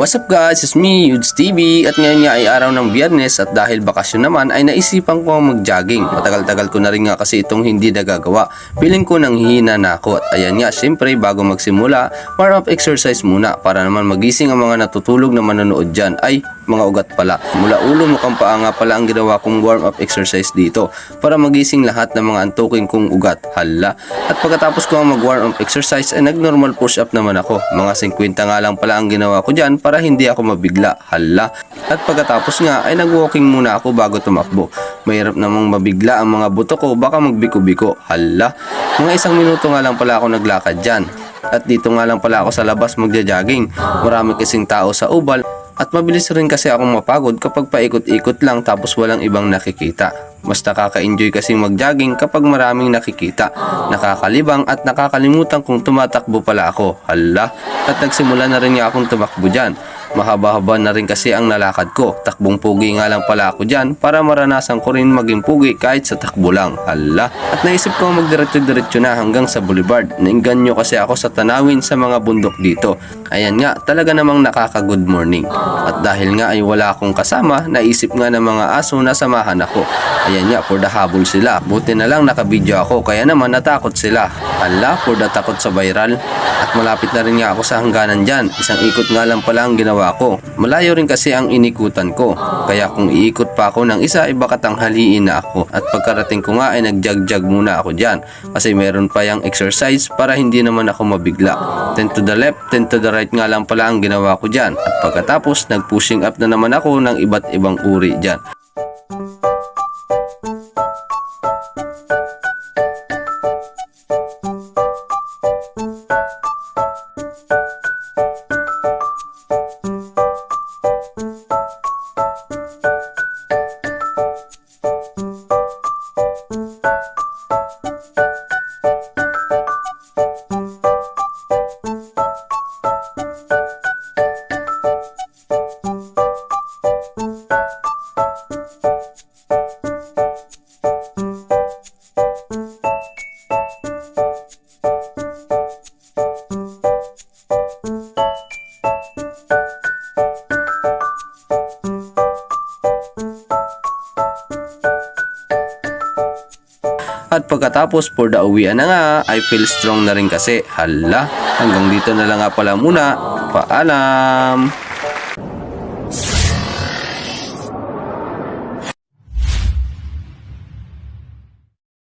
What's up guys, it's me, Yudes TV at ngayon nga ay araw ng biyernes at dahil bakasyon naman ay naisipan ko mag-jogging. Matagal-tagal ko na rin nga kasi itong hindi nagagawa. Piling ko nang hihina na ako at ayan nga, syempre bago magsimula, warm up exercise muna para naman magising ang mga natutulog na manonood dyan ay mga ugat pala. Mula ulo mo kang paa nga pala ang ginawa kong warm up exercise dito para magising lahat ng mga antuking kong ugat. Hala. At pagkatapos ko ang mag-warm up exercise ay nag-normal push up naman ako. Mga 50 nga lang pala ang ginawa ko dyan para hindi ako mabigla. Hala. At pagkatapos nga ay nag-walking muna ako bago tumakbo. Mahirap namang mabigla ang mga buto ko baka magbiko-biko. Hala. Mga isang minuto nga lang pala ako naglakad dyan. At dito nga lang pala ako sa labas magja-jogging. Marami kasing tao sa ubal at mabilis rin kasi akong mapagod kapag paikot-ikot lang tapos walang ibang nakikita. Mas nakaka-enjoy kasi mag-jogging kapag maraming nakikita. Nakakalibang at nakakalimutan kung tumatakbo pala ako. Hala. At nagsimula na rin nga akong tumakbo dyan. Mahaba-haba na rin kasi ang nalakad ko. Takbong pugi nga lang pala ako dyan para maranasan ko rin maging pugi kahit sa takbo lang. Hala. At naisip ko magdiretso-diretso na hanggang sa boulevard. Nainganyo kasi ako sa tanawin sa mga bundok dito. Ayan nga, talaga namang nakaka-good morning. At dahil nga ay wala akong kasama, naisip nga ng mga aso na samahan ako. Ayan nga, for the habol sila. Buti na lang nakabidyo ako, kaya naman natakot sila. Hala, for the takot sa viral. At malapit na rin nga ako sa hangganan dyan. Isang ikot nga lang pala ang ginawa ko. Malayo rin kasi ang inikutan ko. Kaya kung iikot pa ako ng isa, ay baka tanghaliin na ako. At pagkarating ko nga ay nag-jog-jog muna ako dyan. Kasi meron pa yung exercise para hindi naman ako mabigla. 10 to the left, 10 to the right nga lang pala ang ginawa ko dyan. At pagkatapos, nag-pushing up na naman ako ng iba't ibang uri dyan. At pagkatapos for the uwian na nga, I feel strong na rin kasi. Hala, hanggang dito na lang nga pala muna. Paalam!